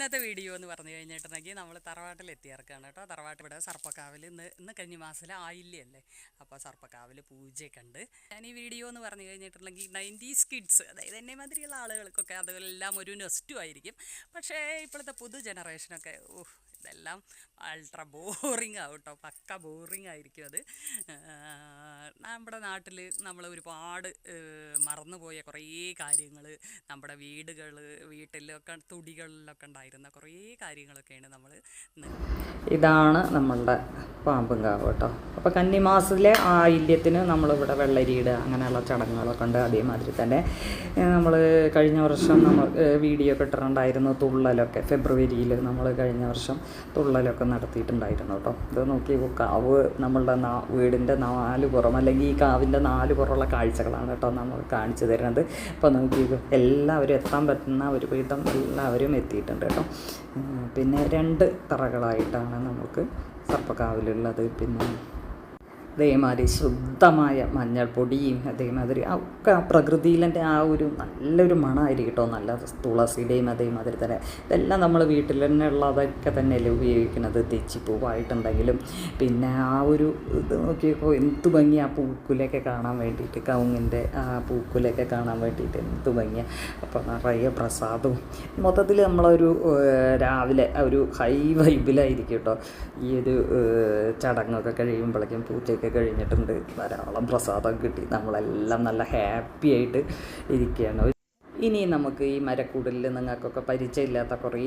ഇന്നത്തെ വീഡിയോ എന്ന് പറഞ്ഞു കഴിഞ്ഞിട്ടുണ്ടെങ്കിൽ നമ്മൾ തറവാട്ടിൽ എത്തിയിറക്കാണ് കേട്ടോ. തറവാട്ട് ഇവിടെ സർപ്പക്കാവിൽ ഇന്ന് ഇന്ന് കഴിഞ്ഞ മാസത്തിൽ ആയില്ലേ അപ്പോൾ സർപ്പക്കാവിൽ പൂജയൊക്കെ ഉണ്ട്. ഞാൻ ഈ വീഡിയോ എന്ന് പറഞ്ഞു കഴിഞ്ഞിട്ടുണ്ടെങ്കിൽ നയന്റീസ് കിഡ്സ് അതായത് എന്നെ മാതിരിയുള്ള ആളുകൾക്കൊക്കെ അതെല്ലാം ഒരു നെസ്റ്റു ആയിരിക്കും. പക്ഷേ ഇപ്പോഴത്തെ പുതു ജനറേഷനൊക്കെ ഇതെല്ലാം അൾട്ര ബോറിംഗ് ആവും കേട്ടോ. പക്ക ബോറിങ് ആയിരിക്കും അത്. നമ്മുടെ നാട്ടിൽ നമ്മൾ ഒരുപാട് മറന്നുപോയ കുറേ കാര്യങ്ങൾ നമ്മുടെ വീടുകൾ വീട്ടിലൊക്കെ തുടികളിലൊക്കെ ഉണ്ടായിരുന്ന കുറേ കാര്യങ്ങളൊക്കെയാണ് നമ്മൾ ഇതാണ് നമ്മളുടെ പാമ്പുങ്കാവ് കേട്ടോ. അപ്പോൾ കന്നിമാസത്തിലെ ആയില്യത്തിന് നമ്മളിവിടെ വെള്ളരിയിടുക അങ്ങനെയുള്ള ചടങ്ങുകളൊക്കെ ഉണ്ട്. അതേമാതിരി തന്നെ നമ്മൾ കഴിഞ്ഞ വർഷം നമ്മൾ വീഡിയോ ഒക്കെ ഇട്ടിട്ടുണ്ടായിരുന്നു തുള്ളലൊക്കെ. ഫെബ്രുവരിയിൽ നമ്മൾ കഴിഞ്ഞ വർഷം തുള്ളലൊക്കെ നടത്തിയിട്ടുണ്ടായിരുന്നു കേട്ടോ. ഇത് നോക്കി കാവ് നമ്മളുടെ നാ വീടിന്റെ നാല് പുറം അല്ലെങ്കിൽ ഈ കാവിന്റെ നാല് പുറമുള്ള കാഴ്ചകളാണ് കേട്ടോ നമ്മൾ കാണിച്ചു തരുന്നത്. അപ്പോൾ നോക്കി എല്ലാവരും എത്താൻ പറ്റുന്ന ഒരു വിധം എല്ലാവരും എത്തിയിട്ടുണ്ട് കേട്ടോ. പിന്നെ രണ്ട് തറകളായിട്ടാണ് നമുക്ക് സർപ്പക്കാവിലുള്ളത്. പിന്നെ അതേമാതിരി ശുദ്ധമായ മഞ്ഞൾപ്പൊടിയും അതേമാതിരി ഒക്കെ പ്രകൃതിയിലെ ആ ഒരു നല്ലൊരു മണമായിരിക്കും കേട്ടോ നല്ല തുളസിയുടെയും അതേമാതിരി തന്നെ ഇതെല്ലാം നമ്മൾ വീട്ടിൽ തന്നെ ഉള്ളതൊക്കെ തന്നെയല്ലേ ഉപയോഗിക്കുന്നത്. തെച്ചിപ്പൂവായിട്ടുണ്ടെങ്കിലും പിന്നെ ആ ഒരു ഇത് നോക്കിയപ്പോൾ എന്ത് ഭംഗി ആ പൂക്കുലൊക്കെ കാണാൻ വേണ്ടിയിട്ട് കവുങ്ങിന്റെ ആ പൂക്കുലൊക്കെ കാണാൻ വേണ്ടിയിട്ട് എന്ത് ഭംഗിയ. അപ്പോൾ നിറയെ പ്രസാദവും. മൊത്തത്തിൽ നമ്മളൊരു രാവിലെ ഒരു ഹൈ വൈബിലായിരിക്കും കേട്ടോ. ഈ ഒരു ചടങ്ങൊക്കെ കഴിയുമ്പോഴേക്കും പൂജയൊക്കെ കഴിഞ്ഞിട്ടുണ്ട്. ധാരാളം പ്രസാദം കിട്ടി. നമ്മളെല്ലാം നല്ല ഹാപ്പി ആയിട്ട് ഇരിക്കുകയാണ്. ഇനി നമുക്ക് ഈ മരക്കൂടലിൽ നിങ്ങൾക്കൊക്കെ പരിചയമില്ലാത്ത കുറേ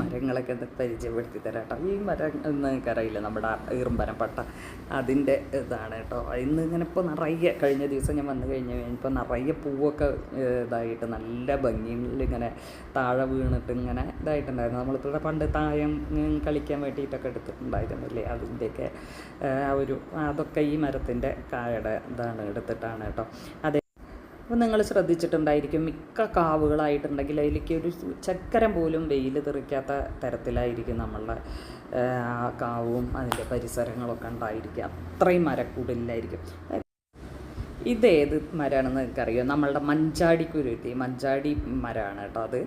മരങ്ങളൊക്കെ പരിചയപ്പെടുത്തി തരാം കേട്ടോ ഈ മരം നിങ്ങൾക്കറിയില്ല നമ്മുടെ ഈറുംബരം പട്ട അതിന്റെ ഇതാണ് കേട്ടോ. ഇന്ന് ഇങ്ങനെ ഇപ്പോൾ നിറയെ കഴിഞ്ഞ ദിവസം ഞാൻ വന്നു കഴിഞ്ഞ് കഴിഞ്ഞപ്പോൾ നിറയെ പൂവൊക്കെ ഇതായിട്ട് നല്ല ഭംഗിയിൽ ഇങ്ങനെ താഴെ വീണിട്ട് ഇങ്ങനെ ഇതായിട്ടുണ്ടായിരുന്നു. നമ്മളിപ്പോൾ പണ്ട് താഴം കളിക്കാൻ വേണ്ടിയിട്ടൊക്കെ എടുത്തിട്ടുണ്ടായിരുന്നില്ലേ? അതിന്റെയൊക്കെ ആ ഒരു അതൊക്കെ ഈ മരത്തിന്റെ കായയുടെ ഇതാണ് എടുത്തിട്ടാണ് കേട്ടോ. അതേ അപ്പോൾ നിങ്ങൾ ശ്രദ്ധിച്ചിട്ടുണ്ടായിരിക്കും മിക്ക കാവുകളായിട്ടുണ്ടെങ്കിൽ അതിലേക്ക് ഒരു ചക്കരം പോലും വെയിൽ തെറിക്കാത്ത തരത്തിലായിരിക്കും നമ്മളുടെ കാവും അതിന്റെ പരിസരങ്ങളൊക്കെ ഉണ്ടായിരിക്കുക. അത്രയും മരക്കൂടലിലായിരിക്കും ഇതേത് മരമാണെന്ന് നിങ്ങൾക്കറിയാം നമ്മളുടെ മഞ്ചാടി മഞ്ചാടി മരമാണ് കേട്ടോ അത്.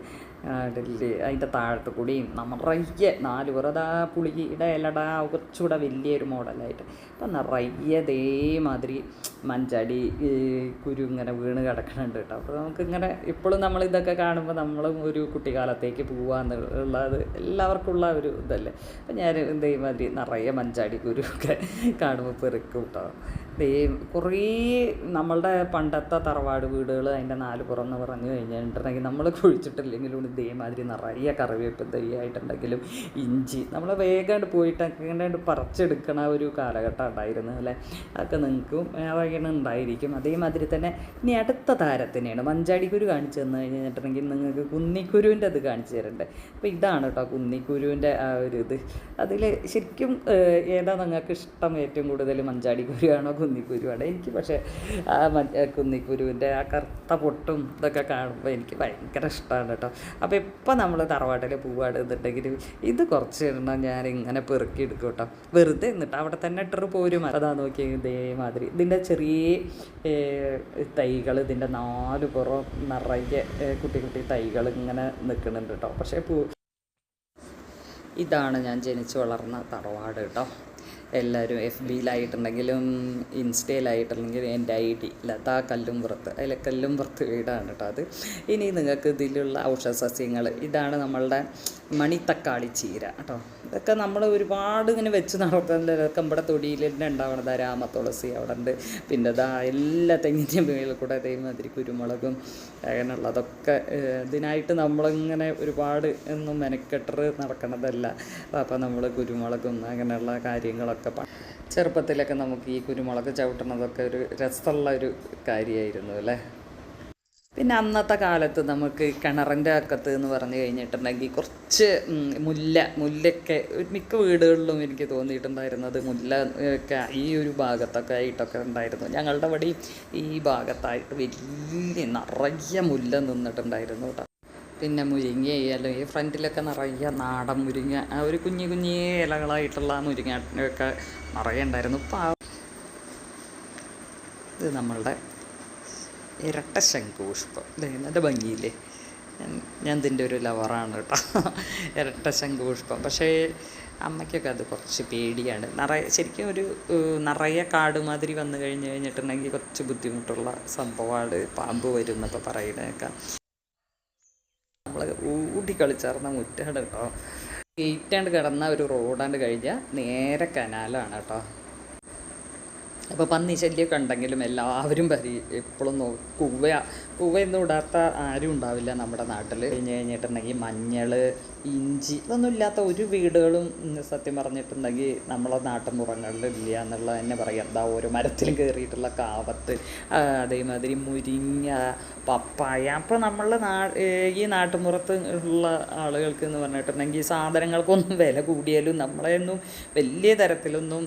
അതിന്റെ താഴത്ത് കൂടിയും നിറയെ നാല് പുറം അതാ പുളിയുടെ ഇലടാ കുറച്ചുകൂടെ വലിയൊരു മോഡലായിട്ട്. അപ്പം നിറയെ ഇതേമാതിരി മഞ്ചാടി കുരു ഇങ്ങനെ വീണ് കിടക്കണുണ്ട് കേട്ടോ. അപ്പോൾ നമുക്കിങ്ങനെ ഇപ്പോഴും നമ്മൾ ഇതൊക്കെ കാണുമ്പോൾ നമ്മളും ഒരു കുട്ടിക്കാലത്തേക്ക് പോവാന്നുള്ളത് എല്ലാവർക്കും ഉള്ള ഒരു ഇതല്ലേ. അപ്പം ഞാൻ ഇതേമാതിരി നിറയെ മഞ്ചാടി കുരു ഒക്കെ കാണുമ്പോൾ പെറുക്കും കേട്ടോ. കുറേ നമ്മളുടെ പണ്ടത്തെ തറവാട് വീടുകൾ അതിന്റെ നാല് പുറന്ന് പറഞ്ഞു കഴിഞ്ഞിട്ടുണ്ടെങ്കിൽ നമ്മൾ കുഴിച്ചിട്ടില്ലെങ്കിലും ഇതേമാതിരി നിറയെ കറിവേപ്പ് തൈയായിട്ടുണ്ടെങ്കിലും ഇഞ്ചി നമ്മൾ വേഗം പോയിട്ട് അങ്ങനെ പറിച്ചെടുക്കണ ഒരു കാലഘട്ടം ഉണ്ടായിരുന്നു അല്ലേ? അതൊക്കെ നിങ്ങൾക്കും വേറെ ഉണ്ടായിരിക്കും. അതേമാതിരി തന്നെ ഇനി അടുത്ത താരത്തിനെയാണ് മഞ്ചാടിക്കുരു കാണിച്ചു തന്നു കഴിഞ്ഞിട്ടുണ്ടെങ്കിൽ നിങ്ങൾക്ക് കുന്നിക്കുരുവിന്റെ അത് കാണിച്ചു തരണ്ടേ. അപ്പോൾ ഇതാണ് കേട്ടോ കുന്നിക്കുരുവിന്റെ ആ ഒരു ഇത്. അതിൽ ശരിക്കും ഏതാ നിങ്ങൾക്ക് ഇഷ്ടം ഏറ്റവും കൂടുതൽ മഞ്ചാടിക്കുരുവാണോ കുന്നിക്കുരുവാണോ. എനിക്ക് പക്ഷേ ആ മ- ആ കുന്നിക്കുരുവിന്റെ ആ കറുത്ത പൊട്ടും ഇതൊക്കെ കാണുമ്പോൾ എനിക്ക് ഭയങ്കര ഇഷ്ടമാണ് കേട്ടോ. അപ്പോൾ ഇപ്പം നമ്മൾ തറവാട്ടിൽ പോവുകയാണെന്നുണ്ടെങ്കിൽ ഇത് കുറച്ച് എണ്ണം ഞാൻ ഇങ്ങനെ പെറുക്കി എടുക്കും കേട്ടോ. വെറുതെ എന്നിട്ട് അവിടെ തന്നെ ഇട്ടൊരു പോരും അതാ നോക്കി ഇതേമാതിരി. ഇതിന്റെ ചെറിയ തൈകൾ ഇതിന്റെ നാല് പുറം നിറയെ കുട്ടി കുട്ടി തൈകൾ ഇങ്ങനെ നിൽക്കുന്നുണ്ട് കേട്ടോ. പക്ഷേ പൂ ഇതാണ് ഞാൻ ജനിച്ചു വളർന്ന തറവാട് കേട്ടോ. എല്ലാവരും എഫ് ബിയിലായിട്ടുണ്ടെങ്കിലും ഇൻസ്റ്റയിലായിട്ടുണ്ടെങ്കിലും എന്റെ ഐ ഡി ലതാ കല്ലുംപുറത്ത് അതിലെ കല്ലുംപുറത്ത് വീടാണ് കേട്ടോ അത്. ഇനി നിങ്ങൾക്ക് ഇതിലുള്ള ഔഷധ സസ്യങ്ങൾ ഇതാണ് നമ്മളുടെ മണിത്തക്കാളി ചീര കേട്ടോ. ഇതൊക്കെ നമ്മൾ ഒരുപാട് ഇങ്ങനെ വെച്ച് നടത്തുന്നതൊക്കെ നമ്മുടെ തൊടിയിൽ തന്നെ ഉണ്ടാവണത്. തുളസി അവിടെ ഉണ്ട്. പിന്നെ ഇതാ എല്ലാ തെങ്ങിന്റെ മേളിൽ കൂടെ അതേമാതിരി കുരുമുളകും അങ്ങനെയുള്ളതൊക്കെ ഇതിനായിട്ട് നമ്മളിങ്ങനെ ഒരുപാട് ഒന്നും മെനക്കെട്ടർ നടക്കണതല്ല. അപ്പോൾ നമ്മൾ കുരുമുളകും അങ്ങനെയുള്ള കാര്യങ്ങളൊക്കെ പ- ചെറുപ്പത്തിലൊക്കെ നമുക്ക് ഈ കുരുമുളക് ചവിട്ടണതൊക്കെ ഒരു രസമുള്ള ഒരു കാര്യമായിരുന്നു അല്ലേ? പിന്നെ അന്നത്തെ കാലത്ത് നമുക്ക് കിണറിന്റെ അക്കത്ത് എന്ന് പറഞ്ഞു കഴിഞ്ഞിട്ടുണ്ടെങ്കിൽ കുറച്ച് മുല്ല മുല്ലൊക്കെ മിക്ക വീടുകളിലും എനിക്ക് തോന്നിയിട്ടുണ്ടായിരുന്നത് മുല്ല ഒക്കെ ഈ ഒരു ഭാഗത്തൊക്കെ ആയിട്ടൊക്കെ ഉണ്ടായിരുന്നു. ഞങ്ങളുടെ അവിടെ ഈ ഭാഗത്തായിട്ട് വലിയ നിറയെ മുല്ല നിന്നിട്ടുണ്ടായിരുന്നു കേട്ടോ. പിന്നെ മുരിങ്ങ അല്ലെങ്കിൽ ഫ്രണ്ടിലൊക്കെ നിറയെ നാടൻ മുരിങ്ങ ആ ഒരു കുഞ്ഞു കുഞ്ഞു ഇലകളായിട്ടുള്ള മുരിങ്ങയൊക്കെ നിറയെ ഉണ്ടായിരുന്നു. പാവ ഇത് നമ്മളുടെ ഇരട്ട ശംഖുപുഷ്പം. നല്ല ഭംഗിയില്ലേ? ഞാൻ- ഇതിന്റെ ഒരു ലവറാണ് കേട്ടോ. ഇരട്ട ശംഖുപുഷ്പം. പക്ഷേ അമ്മയ്ക്കൊക്കെ അത് കുറച്ച് പേടിയാണ്. നിറയെ ശരിക്കും ഒരു നിറയെ കാട് മാതിരി വന്നു കഴിഞ്ഞ് കഴിഞ്ഞിട്ടുണ്ടെങ്കിൽ കുറച്ച് ബുദ്ധിമുട്ടുള്ള സംഭവമാണ് പാമ്പ് വരും എന്നൊക്കെ പറയുന്നതൊക്കെ. ഊടി കളിച്ചാർന്ന മുറ്റാണ് കേട്ടോ ഗേറ്റാണ്ട് കിടന്ന ഒരു റോഡാണ്ട് കഴിഞ്ഞാൽ നേരെ കനാലാണ് കേട്ടോ. അപ്പോൾ പന്നി ശല്യമൊക്കെ ഉണ്ടെങ്കിലും എല്ലാവരും പരി എപ്പോഴും നോ കൂവ കൂവയൊന്നും ഇടാത്ത ആരും ഉണ്ടാവില്ല നമ്മുടെ നാട്ടിൽ കഴിഞ്ഞ് കഴിഞ്ഞിട്ടുണ്ടെങ്കിൽ മഞ്ഞൾ ഇഞ്ചി ഇതൊന്നും ഇല്ലാത്ത ഒരു വീടുകളും സത്യം പറഞ്ഞിട്ടുണ്ടെങ്കിൽ നമ്മളെ നാട്ടുമ്പുറങ്ങളിൽ ഇല്ല എന്നുള്ളത് തന്നെ പറയാം. എന്താ ഓരോ മരത്തിലും കയറിയിട്ടുള്ള കാവത്ത് അതേമാതിരി മുരിങ്ങ പപ്പായ. അപ്പോൾ നമ്മൾ നാ ഈ നാട്ടുമ്പുറത്ത് ഉള്ള ആളുകൾക്ക് എന്ന് പറഞ്ഞിട്ടുണ്ടെങ്കിൽ സാധനങ്ങൾക്കൊന്നും വില കൂടിയാലും നമ്മളെയൊന്നും വലിയ തരത്തിലൊന്നും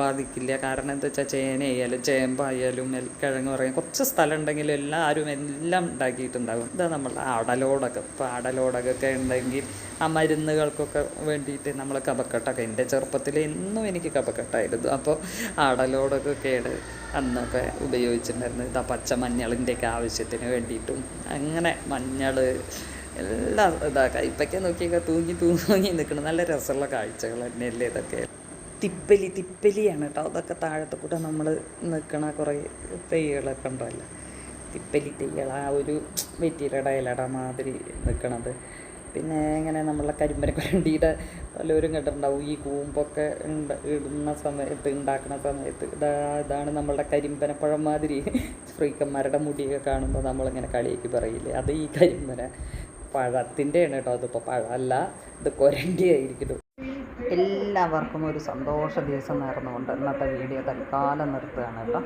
ബാധിക്കില്ല. കാരണം എന്താ വെച്ചാൽ ചേനയായാലും ചേമ്പായാലും കിഴങ്ങ് പറയാം. കുറച്ച് സ്ഥലം ഉണ്ടെങ്കിലും എല്ലാവരും എല്ലാം ഉണ്ടാക്കിയിട്ടുണ്ടാകും. ഇതാ നമ്മളുടെ അടലോടകം. ഇപ്പോൾ അടലോടകമൊക്കെ ഉണ്ടെങ്കിൽ ആ മരുന്നുകൾക്കൊക്കെ വേണ്ടിയിട്ട് നമ്മൾ കപക്കെട്ടൊക്കെ എന്റെ ചെറുപ്പത്തിൽ എന്നും എനിക്ക് കപക്കെട്ടായിരുന്നു അപ്പോൾ ആടലോടൊക്കെ കേട് അന്നൊക്കെ ഉപയോഗിച്ചിട്ടുണ്ടായിരുന്നു. ഇതാ പച്ച മഞ്ഞളിന്റെയൊക്കെ ആവശ്യത്തിന് വേണ്ടിയിട്ടും. അങ്ങനെ മഞ്ഞൾ എല്ലാം ഇതാ കയ്പയ്ക്ക നോക്കിയൊക്കെ തൂങ്ങി തൂങ്ങി നിൽക്കണം നല്ല രസമുള്ള കാഴ്ചകൾ തന്നെയല്ലേ ഇതൊക്കെ. തിപ്പലി തിപ്പലിയാണ് കേട്ടോ. അതൊക്കെ താഴത്തെ കൂടെ നമ്മൾ നിൽക്കണ കുറേ തെയ്യകളൊക്കെ ഉണ്ടല്ലോ. തിപ്പലി തെയ്യൾ ആ ഒരു വെറ്റിലട ഇലട മാതിരി നിൽക്കണത്. പിന്നെ ഇങ്ങനെ നമ്മളെ കരിമ്പനക്കുരണ്ടിയുടെ പലരും കേട്ടിട്ടുണ്ടാവും ഈ കൂമ്പൊക്കെ ഉണ്ട ഇടുന്ന സമയത്ത് ഉണ്ടാക്കുന്ന സമയത്ത് ഇതാ ഇതാണ് നമ്മളുടെ കരിമ്പനപ്പഴം മാതിരി. ഫ്രീക്കന്മാരുടെ മുടിയൊക്കെ കാണുമ്പോൾ നമ്മളിങ്ങനെ കളിയാക്കി പറയില്ലേ? അത് ഈ കരിമ്പന പഴത്തിന്റെയാണ് കേട്ടോ അതിപ്പോൾ പഴമല്ല ഇത് കൊരണ്ടി ആയിരിക്കും എല്ലാവർക്കും ഒരു സന്തോഷ ദിവസം നേർന്നുകൊണ്ട് ഇന്നത്തെ വീഡിയോ തൽക്കാലം നിർത്തുകയാണ് കേട്ടോ.